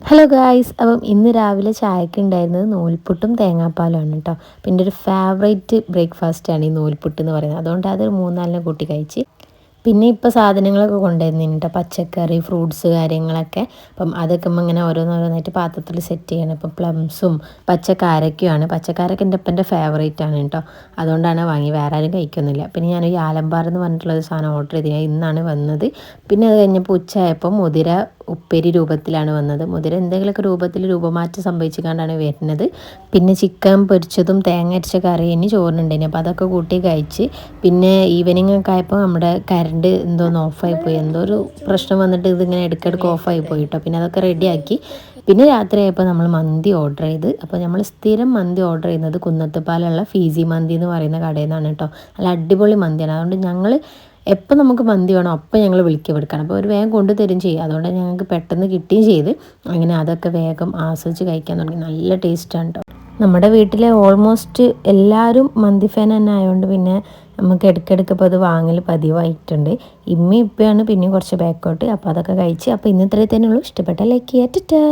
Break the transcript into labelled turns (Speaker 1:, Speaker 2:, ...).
Speaker 1: Hello guys അപ്പം ഇന്ന് രാവിലെ ചായക്ക് ഉണ്ടായിരുന്നത് നൂൽപുട്ടും തേങ്ങാപ്പാലുമാണ് കേട്ടോ. പിന്നെ ഒരു ഫേവറേറ്റ് ബ്രേക്ക്ഫാസ്റ്റാണ് ഈ നൂൽപുട്ട് എന്ന് പറയുന്നത്. അതുകൊണ്ട് അത് മൂന്നാലിനെ കൂട്ടി കഴിച്ച് പിന്നെ ഇപ്പോൾ സാധനങ്ങളൊക്കെ കൊണ്ടുവരുന്നുണ്ട് പച്ചക്കറി ഫ്രൂട്ട്സ് കാര്യങ്ങളൊക്കെ. അപ്പം അതൊക്കെ ഇങ്ങനെ ഓരോന്നോരോന്നായിട്ട് പാത്രത്തിൽ സെറ്റ് ചെയ്യണം. ഇപ്പം പ്ലംസും പച്ചക്കാരൊക്കെയാണ് പച്ചക്കാരൊക്കെ എന്റെ അപ്പന്റെ ഫേവറേറ്റ് ആണ് കേട്ടോ അതുകൊണ്ടാണ് വാങ്ങി. വേറെ ആരും കഴിക്കുന്നില്ല. പിന്നെ ഞാൻ ഈ ആലമ്പാർ എന്ന് പറഞ്ഞിട്ടുള്ളൊരു സാധനം ഓർഡർ ചെയ്ത് ഇന്നാണ് വന്നത്. പിന്നെ അത് കഴിഞ്ഞപ്പോൾ ഉച്ചയായപ്പോൾ മുതിര ഉപ്പേരി രൂപത്തിലാണ് വന്നത്. മുതിര എന്തെങ്കിലുമൊക്കെ രൂപത്തിൽ രൂപമാറ്റം സംഭവിച്ചുകൊണ്ടാണ് വരുന്നത്. പിന്നെ ചിക്കൻ പൊരിച്ചതും തേങ്ങ അരച്ച കറി ഇനി ചോറിനുണ്ടായിരുന്നു അപ്പോൾ അതൊക്കെ കൂട്ടി കഴിച്ച് പിന്നെ ഈവനിങ് ഒക്കെ ആയപ്പോൾ നമ്മുടെ കറണ്ട് എന്തോന്ന് ഓഫായി പോയി. എന്തോ ഒരു പ്രശ്നം വന്നിട്ട് ഇതിങ്ങനെ ഇടയ്ക്കിടയ്ക്ക് ഓഫായി പോയി കേട്ടോ പിന്നെ അതൊക്കെ റെഡിയാക്കി പിന്നെ രാത്രിയായപ്പോൾ നമ്മൾ മന്തി ഓർഡർ ചെയ്ത്. അപ്പോൾ നമ്മൾ സ്ഥിരം മന്തി ഓർഡർ ചെയ്യുന്നത് കുന്നത്തുപാലുള്ള ഫീസി മന്തി എന്ന് പറയുന്ന കടയിൽ നിന്നാണ് കേട്ടോ. നല്ല അടിപൊളി മന്തിയാണ്. അതുകൊണ്ട് ഞങ്ങൾ എപ്പോൾ നമുക്ക് മന്തി വേണോ അപ്പം ഞങ്ങൾ വിളിക്കുക എടുക്കണം അപ്പോൾ ഒരു വേഗം കൊണ്ടു തരും ചെയ്യും. അതുകൊണ്ട് ഞങ്ങൾക്ക് പെട്ടെന്ന് കിട്ടുകയും ചെയ്ത്. അങ്ങനെ അതൊക്കെ വേഗം ആസ്വദിച്ച് കഴിക്കാൻ തുടങ്ങി. നല്ല ടേസ്റ്റാണ് കേട്ടോ നമ്മുടെ വീട്ടിലെ ഓൾമോസ്റ്റ് എല്ലാവരും മന്തി ഫാൻ തന്നെ ആയതുകൊണ്ട് പിന്നെ നമുക്ക് ഇടയ്ക്കിടയ്ക്ക് ഇപ്പോൾ അത് വാങ്ങൽ പതിവായിട്ടുണ്ട്. ഇമ്മ ഇപ്പോഴാണ് പിന്നെയും കുറച്ച് ബാക്കോട്ട് അപ്പോൾ അതൊക്കെ കഴിച്ച് അപ്പോൾ ഇന്നത്രേ തന്നെ ഉള്ളൂ. ഇഷ്ടപ്പെട്ട ലൈക്ക് ചെയ്യാറ്റിട്ടാ